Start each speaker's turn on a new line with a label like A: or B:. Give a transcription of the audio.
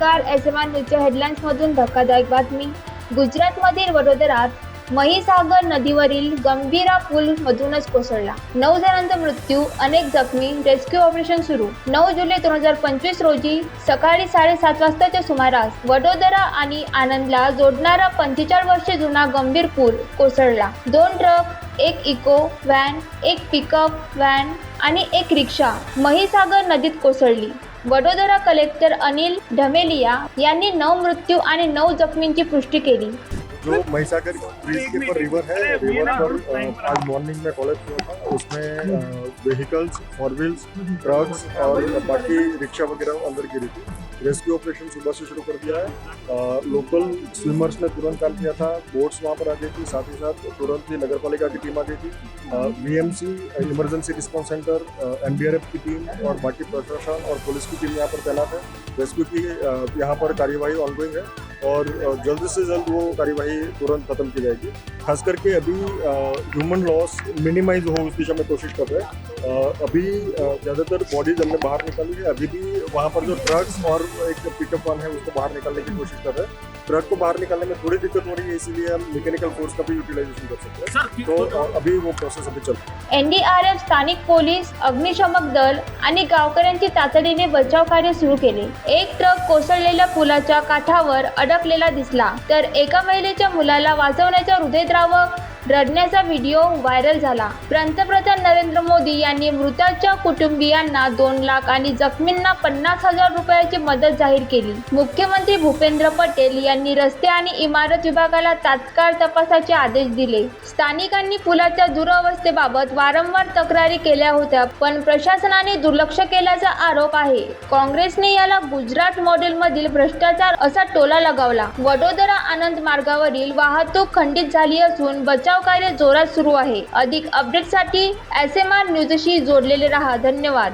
A: नमस्कार S M R न्यूजच्या हेडलाईन्समधून धक्कादायक बातमी. गुजरातमधील वडोदरात महिसागर नदीवरील गंभीरा पूल मधूनच कोसळला. नऊ जणांचा मृत्यू अनेक जखमी. रेस्क्यू ऑपरेशन सुरू. नऊ जुलै दोन हजार पंचवीस रोजी सकाळी साडेसात वाजताच्या सुमारास वडोदरा आणि आनंदला जोडणारा पंचेचाळीस वर्षे जुना गंभीर पूल कोसळला. दोन ट्रक एक इको व्हॅन एक पिकअप व्हॅन आणि एक रिक्षा महिसागर नदीत कोसळली. वडोदरा कलेक्टर अनिल ढमेलिया यांनी नऊ मृत्यू आणि नऊ जखमींची पुष्टी केली.
B: जो महिसागर ब्रिज के ऊपर रिवर है रिवर पर आज मॉर्निंग में कॉलेज हुआ था उसमें व्हीकल्स फोर व्हील्स ट्रक्स और बाकी रिक्शा वगैरह अंदर गिरी थी। रेस्क्यू ऑपरेशन सुबह से शुरू कर दिया है। लोकल स्विमर्स ने तुरंत काम किया था। बोट्स वहाँ पर आ गई थी साथ ही साथ तुरंत ही नगर पालिका की टीम आ गई थी। VMC emergency response centre NDRF की टीम और बाकी प्रशासन और पुलिस की टीम यहाँ पर तैनात है। रेस्क्यू की यहाँ पर कार्यवाही ऑनगोइंग है। और जल्द से जल्द वो कार्यवाही तुरंत खत्म की जाएगी। खास करके अभी ह्यूमन लॉस मिनिमाइज हो उस दिशा में कोशिश कर रहे हैं। अभी ज़्यादातर बॉडीज हमने बाहर निकाली है। अभी भी वहाँ पर जो ड्रग्स और एक पिकअप वन है उसको बाहर निकालने की कोशिश कर रहे हैं। ट्रक को बाहर निकालने में थोड़ी दिक्कत हो रही है इसीलिए हम मैकेनिकल फोर्स का भी यूटिलाइजेशन कर सकते हैं। तो अभी वो प्रोसेस अभी चल रहा
A: एनडीआरएफ स्थानिक पोलीस अग्निशमक दल आणि गावकऱ्यांची तातडीने बचाव कार्य सुरू केले. एक ट्रक कोसळलेल्या पुलाच्या काठावर अडकलेला दिसला. तर एका महिलेच्या मुलाला वाचवण्याचा हृदयद्रावक रडण्याचा व्हिडिओ व्हायरल झाला. पंतप्रधान नरेंद्र मोदी यांनी मृताच्या कुटुंबियांना दोन लाख आणि जखमींना पन्नास हजार रुपयाची मदत जाहीर केली. मुख्यमंत्री भूपेंद्र पटेल यांनी रस्ते आणि इमारत विभागाला तात्काळ तपासाचे आदेश दिले. स्थानिकांनी पुलाच्या दुरावस्थेबाबत वारंवार तक्रारी केल्या होत्या पण प्रशासनाने दुर्लक्ष केल्याचा आरोप आहे. काँग्रेसने याला गुजरात मॉडेलमधील भ्रष्टाचार असा टोला लगावला. वडोदरा आनंद मार्गावरील वाहतूक खंडित झाली असून बचाव बचाव कार्य जोरात सुरू आहे. अधिक अपडेटसाठी एस एम आर न्यूजशी जोडलेले रहा. धन्यवाद.